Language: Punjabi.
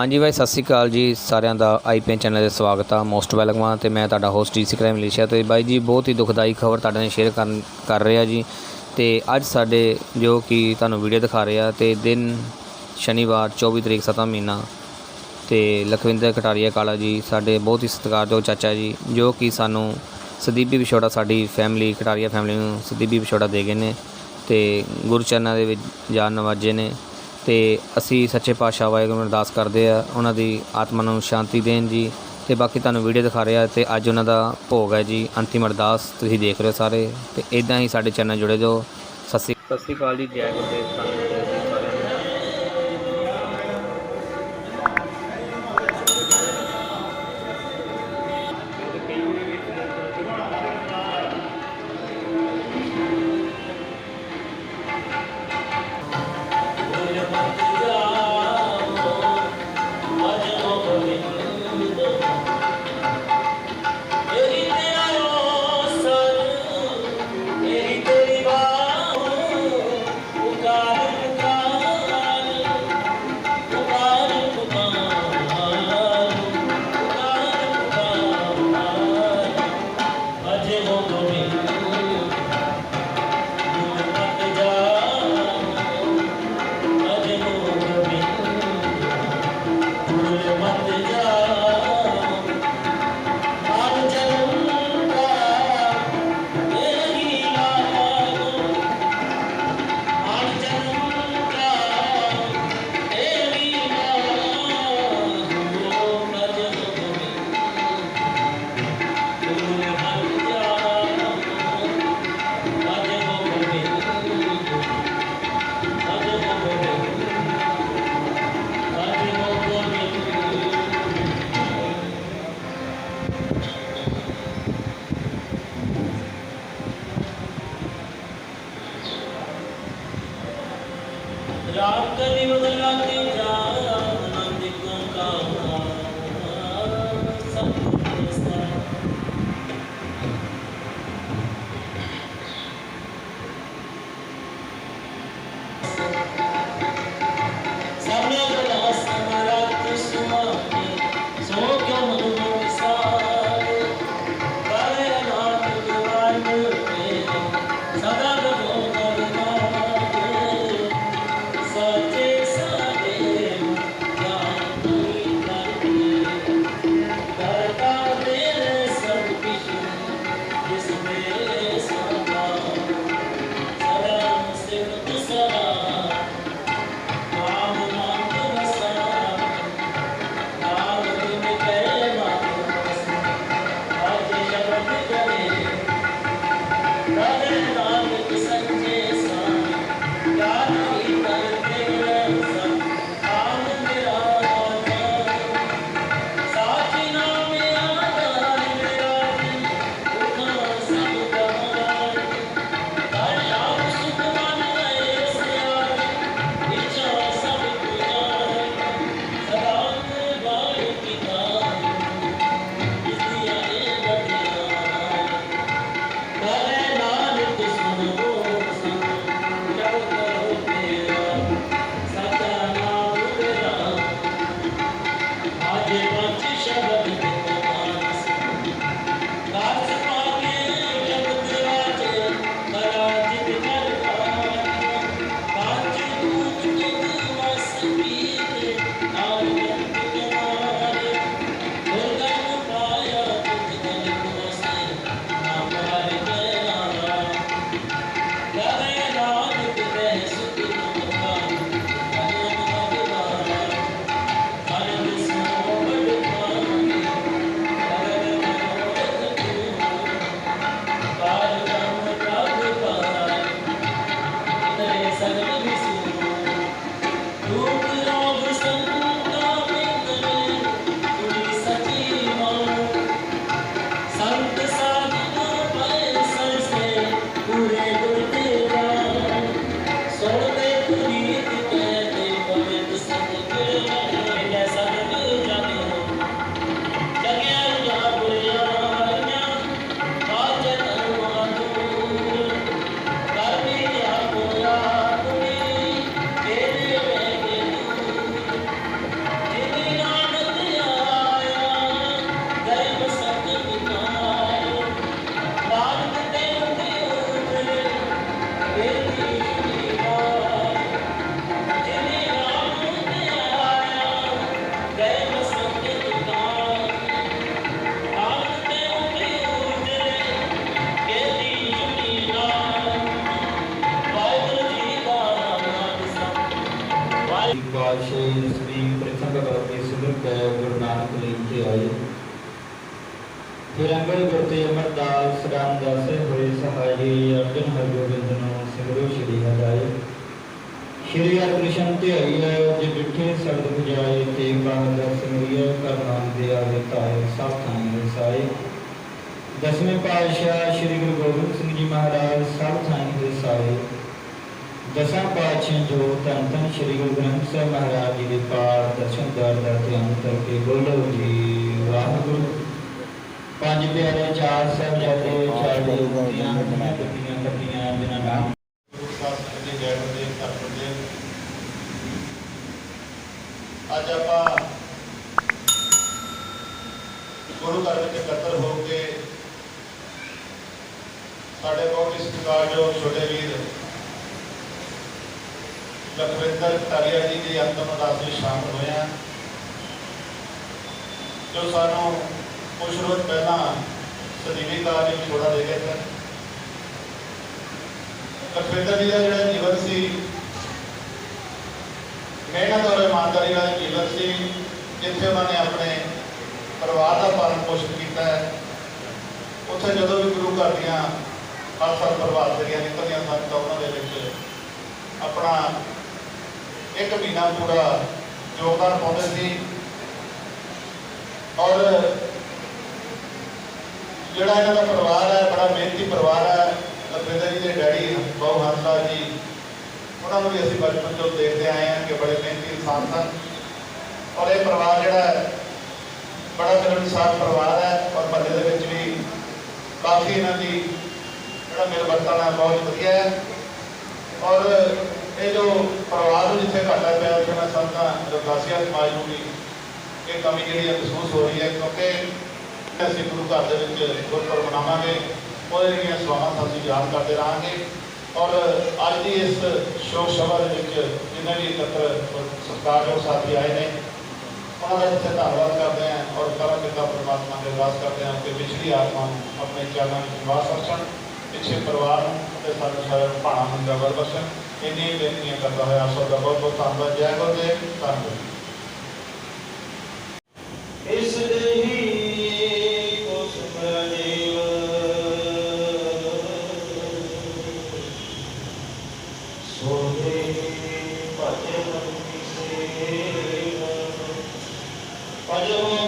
ਹਾਂਜੀ ਬਾਈ, ਸਤਿ ਸ਼੍ਰੀ ਅਕਾਲ ਜੀ ਸਾਰਿਆਂ ਦਾ। ਆਈਪੀਐਨ ਚੈਨਲ ਤੇ ਸਵਾਗਤ ਆ, ਮੋਸਟ ਵੈਲਕਮ ਆ ਤੇ ਮੈਂ ਤੁਹਾਡਾ ਹੋਸਟ ਡੀਸੀ ਕ੍ਰਾਈਮ ਮਲੇਸ਼ੀਆ ਤੇ। ਬਾਈ ਜੀ, ਬਹੁਤ ਹੀ ਦੁਖਦਾਈ ਖਬਰ ਤੁਹਾਡੇ ਨਾਲ ਸ਼ੇਅਰ ਕਰਨ ਕਰ ਰਿਹਾ ਜੀ। ਤੇ ਅੱਜ ਸਾਡੇ ਜੋ ਕਿ ਤੁਹਾਨੂੰ ਵੀਡੀਓ ਦਿਖਾ ਰਿਹਾ ਤੇ ਦਿਨ ਸ਼ਨੀਵਾਰ 24 ਤਰੀਕ 7ਵਾਂ ਮਹੀਨਾ ਤੇ ਲਖਵਿੰਦਰ ਕਟਾਰੀਆ ਕਾਲਾ ਜੀ, ਸਾਡੇ ਬਹੁਤ ਹੀ ਸਤਿਕਾਰਯੋਗ ਚਾਚਾ ਜੀ, ਜੋ ਕਿ ਸਾਨੂੰ ਸਦੀਪੀ ਵਿਛੋੜਾ ਸਾਡੀ ਫੈਮਿਲੀ ਕਟਾਰੀਆ ਫੈਮਿਲੀ ਨੂੰ ਸਦੀਪੀ ਵਿਛੋੜਾ ਦੇ ਗਏ ਨੇ ਤੇ ਗੁਰਚਰਨਾਂ ਦੇ ਵਿੱਚ ਜਾਨ ਨਵਾਜੇ ਨੇ। ਤੇ ਅਸੀਂ ਸੱਚੇ ਪਾਤਸ਼ਾਹ ਵਾਹਿਗੁਰੂ ਨੂੰ ਅਰਦਾਸ ਕਰਦੇ ਆ, ਉਹਨਾਂ ਦੀ ਆਤਮਾ ਨੂੰ ਸ਼ਾਂਤੀ ਦੇਣ ਜੀ ਤੇ ਬਾਕੀ ਤੁਹਾਨੂੰ ਵੀਡੀਓ ਦਿਖਾ ਰਿਹਾ ਤੇ ਅੱਜ ਉਹਨਾਂ ਦਾ ਭੋਗ ਹੈ ਜੀ, ਅੰਤਿਮ ਅਰਦਾਸ ਤੁਸੀਂ ਦੇਖ ਰਹੇ ਹੋ ਸਾਰੇ ਤੇ ਇਦਾਂ ਹੀ ਸਾਡੇ ਚੈਨਲ ਜੁੜੇ ਜਾਓ ਸਤਿ ਸ਼੍ਰੀ ਸਤਿ ਸ਼੍ਰੀ ਅਕਾਲ ਜੀ, ਜੈ ਗੁਰਦੇਵ। ਪਾਤਸ਼ਾਹੀ ਸ੍ਰੀ ਪ੍ਰਥਮ ਭਗਵਤੀ ਸਿਮਰ ਕੈ ਗੁਰੂ ਨਾਨਕ ਲੀਨ ਤੇ ਆਏ। ਫਿਰ ਅੰਗਦ ਗੁਰਤੇ ਅਮਰਦਾਸ ਰਾਮਦਾਸ ਹੋਏ ਸਹਾਈ ਅਰਜਨ ਹਰਗੋਬਿੰਦ ਨੂੰ ਸਿਮਰੋ ਸ਼੍ਰੀ ਹਰਿ ਸ਼੍ਰੀ ਹਰਿਕ੍ਰਿਸ਼ਨ ਤੇ ਆਈਐ ਜੇ ਡਿਠੇ ਸਬਦ ਬੁਝਾਏ ਤੇ ਬਾਹਰ ਦਾ ਸਿਮਰਿਐ ਦੇ ਆਵੇ ਤਾਏ ਸਭ ਥਾਂ ਵਸਾਏ ਦਸਵੇਂ ਪਾਤਸ਼ਾਹ ਸ੍ਰੀ ਗੁਰੂ ਗੋਬਿੰਦ ਸਿੰਘ ਜੀ ਮਹਾਰਾਜ ਸਭ ਥਾਂ ਸਾਏ ਦਸਾਂ ਪਾਤਸ਼ਾਹ ਜੋ ਧੰਨ ਧੰਨ ਸ੍ਰੀ ਗੁਰੂ ਗ੍ਰੰਥ ਸਾਹਿਬ ਮਹਾਰਾਜ ਜੀ ਦੇ ਪਾਠ ਦਰਸ਼ਨ ਦਰ ਦਾ ਧਿਆਨ ਕਰਕੇ ਬੋਲੋ ਜੀ ਵਾਹਿਗੁਰੂ ਪੰਜ ਪਿਆਰੇ ਚਾਰ ਸਾਹਿਬਜ਼ਾਦੇ ਚਾਰ ਦੀਆਂ ਕੱਟੀਆਂ ਕੱਟੀਆਂ ਬਿਨਾਂ ਨਾਮ ਸਾਸਤਰੀ ਜੈ ਦੇ ਕਰ ਦੇ ਅੱਜ ਆਪਾਂ ਗੁਰੂ ਘਰ ਵਿੱਚ ਇਕੱਤਰ ਹੋ ਕੇ ਸਾਡੇ ਬਹੁਤ ਹੀ ਸਤਿਕਾਰਯੋਗ ਛੋਟੇ ਵੀਰ ਲਖਵਿੰਦਰ ਤਾਰੀਆ ਜੀ ਦੀ ਅੰਤਮ ਅਰਦਾਸ ਵਿੱਚ ਸ਼ਾਮਲ ਹੋਏ ਹਾਂ ਜੋ ਸਾਨੂੰ ਕੁਝ ਰੋਜ਼ ਪਹਿਲਾਂ ਸਦੀਵੀ ਕਾਲ ਵਿੱਚ ਛੋੜਾ ਦੇ ਗਏ ਸਨ। ਲਖਵਿੰਦਰ ਜੀ ਦਾ ਜਿਹੜਾ ਜੀਵਨ ਸੀ, ਮਿਹਨਤ ਔਰ ਇਮਾਨਦਾਰੀ ਵਾਲਾ ਜੀਵਨ ਸੀ, ਜਿੱਥੇ ਉਹਨਾਂ ਨੇ ਆਪਣੇ ਪਰਿਵਾਰ ਦਾ ਪਾਲਣ ਪੋਸ਼ਣ ਕੀਤਾ ਹੈ। ਉੱਥੇ ਜਦੋਂ ਵੀ ਗੁਰੂ ਘਰ ਦੀਆਂ ਹਰ ਸਾਲ ਪ੍ਰਭਾਤ ਫੇਰੀਆਂ ਨਿਕਲਦੀਆਂ ਸਨ, ਤਾਂ ਉਹਨਾਂ ਦੇ ਵਿੱਚ ਆਪਣਾ ਇੱਕ ਮਹੀਨਾ ਪੂਰਾ ਯੋਗਦਾਨ ਪਾਉਂਦੇ ਸੀ। ਔਰ ਜਿਹੜਾ ਇਹਨਾਂ ਦਾ ਪਰਿਵਾਰ ਹੈ, ਬੜਾ ਮਿਹਨਤੀ ਪਰਿਵਾਰ ਹੈ, ਲਖਵਿੰਦਰ ਜੀ ਦੇ ਡੈਡੀ, ਬਹੁ ਹੰਸਲਾ ਜੀ, ਉਹਨਾਂ ਨੂੰ ਵੀ ਅਸੀਂ ਬਚਪਨ ਤੋਂ ਦੇਖਦੇ ਆਏ ਹਾਂ ਕਿ ਬੜੇ ਮਿਹਨਤੀ ਇਨਸਾਨ ਸਨ। ਔਰ ਇਹ ਪਰਿਵਾਰ ਜਿਹੜਾ ਹੈ, ਬੜਾ ਮਿਲਣਸਾਰ ਪਰਿਵਾਰ ਹੈ ਔਰ ਮਹੱਲੇ ਦੇ ਵਿੱਚ ਵੀ ਕਾਫੀ ਇਹਨਾਂ ਦੀ ਜਿਹੜਾ ਮਿਲ ਵਰਤਣ ਹੈ ਬਹੁਤ ਵਧੀਆ ਹੈ। ਔਰ ਇਹ ਜੋ ਪਰਿਵਾਰ ਨੂੰ ਜਿੱਥੇ ਘਾਟਾ ਪਿਆ, ਉੱਥੇ ਮੈਂ ਸਮਝਦਾ ਰਕਾਸੀਆ ਸਮਾਜ ਨੂੰ ਵੀ ਇਹ ਕਮੀ ਜਿਹੜੀ ਹੈ ਮਹਿਸੂਸ ਹੋ ਰਹੀ ਹੈ, ਕਿਉਂਕਿ ਅਸੀਂ ਗੁਰੂ ਘਰ ਦੇ ਵਿੱਚ ਗੁਰਪੁਰਬ ਮਨਾਵਾਂਗੇ, ਉਹਦੇ ਦੀਆਂ ਸਵਾਵਾਂ ਸਾਨੂੰ ਯਾਦ ਕਰਦੇ ਰਹਾਂਗੇ ਔਰ ਅੱਜ ਦੀ ਇਸ ਸ਼ੋਕ ਸਭਾ ਦੇ ਵਿੱਚ ਜਿੰਨੇ ਵੀ ਇਕੱਤਰ ਸਤਿਕਾਰਯੋਗ ਸਾਥੀ ਆਏ ਨੇ, ਉਹਨਾਂ ਦਾ ਇੱਥੇ ਧੰਨਵਾਦ ਕਰਦੇ ਹਾਂ ਔਰ ਕਰਮ ਪਿਤਾ ਪਰਮਾਤਮਾ ਦੇ ਅਰਦਾਸ ਕਰਦੇ ਹਾਂ ਕਿ ਵਿਛੜੀ ਆਤਮਾ ਨੂੰ ਆਪਣੇ ਚਰਨਾਂ ਵਿੱਚ ਨਿਵਾਸ ਬਖਸ਼ਣ ਪਿੱਛੇ ਪਰਿਵਾਰ ਨੂੰ ਅਤੇ ਸਾਨੂੰ ਸਾਰਿਆਂ ਨੂੰ ਭਾਣਾ ਹੁੰਦਾ ਵਰ ਬਖਸ਼ਣ। ਇੰਨੀ ਬੇਨਤੀਆਂ ਕਰਦਾ ਹੋਇਆ ਆਪ ਸਭ ਦਾ ਬਹੁਤ ਬਹੁਤ ਧੰਨਵਾਦ, ਜੈ ਗੁਰਦੇਵ ਧੰਨਵਾਦ Thank you.